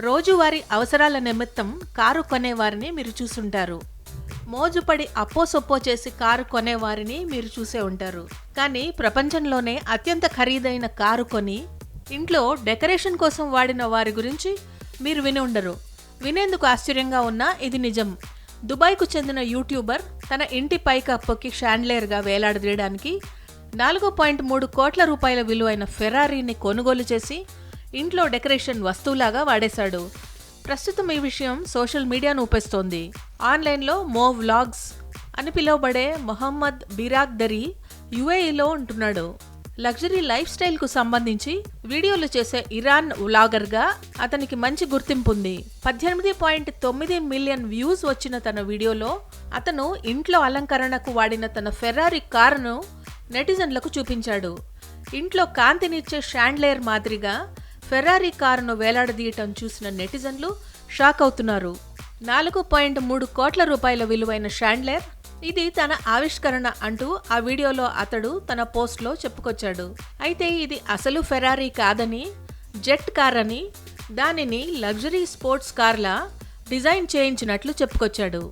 రోజువారీ అవసరాల నిమిత్తం కారు కొనేవారిని మీరు చూసుంటారు. మోజుపడి అప్పో సొప్పో చేసి కారు కొనేవారిని మీరు చూసే ఉంటారు. కానీ ప్రపంచంలోనే అత్యంత ఖరీదైన కారు కొని ఇంట్లో డెకరేషన్ కోసం వాడిన వారి గురించి మీరు విని ఉండరు. వినేందుకు ఆశ్చర్యంగా ఉన్నా ఇది నిజం. దుబాయ్కు చెందిన యూట్యూబర్ తన ఇంటి పైకప్పుకి షాండ్లేర్గా వేలాడదీయడానికి నాలుగు పాయింట్ మూడు కోట్ల రూపాయల విలువైన ఫెరారీని కొనుగోలు చేసి ఇంట్లో డెకరేషన్ వస్తువులాగా వాడేశాడు. ప్రస్తుతం ఈ విషయం సోషల్ మీడియాను ఊపేస్తోంది. ఆన్లైన్లో మో వ్లాగ్స్ అని పిలువబడే మొహమ్మద్ బిరాగ్దరి యుఏఈలో ఉంటున్నాడు. లగ్జరీ లైఫ్ స్టైల్కు సంబంధించి వీడియోలు చేసే ఇరాన్ వ్లాగర్గా అతనికి మంచి గుర్తింపు ఉంది పద్దెనిమిది పాయింట్ తొమ్మిది మిలియన్ వ్యూస్ వచ్చిన తన వీడియోలో అతను ఇంట్లో అలంకరణకు వాడిన తన ఫెరారీ కారును నెటిజన్లకు చూపించాడు. ఇంట్లో కాంతినిచ్చే షాండ్లేర్ మాదిరిగా ఫెరారీ కారును వేలాడదీయటం చూసిన నెటిజన్లు షాక్ అవుతున్నారు. నాలుగు పాయింట్ మూడు కోట్ల రూపాయల విలువైన షాండ్లేర్ ఇది తన ఆవిష్కరణ అంటూ ఆ వీడియోలో అతడు తన పోస్ట్లో చెప్పుకొచ్చాడు. అయితే ఇది అసలు ఫెరారీ కాదని జెట్ కార్ అని దానిని లగ్జరీ స్పోర్ట్స్ కార్లా డిజైన్ చేయించినట్లు చెప్పుకొచ్చాడు.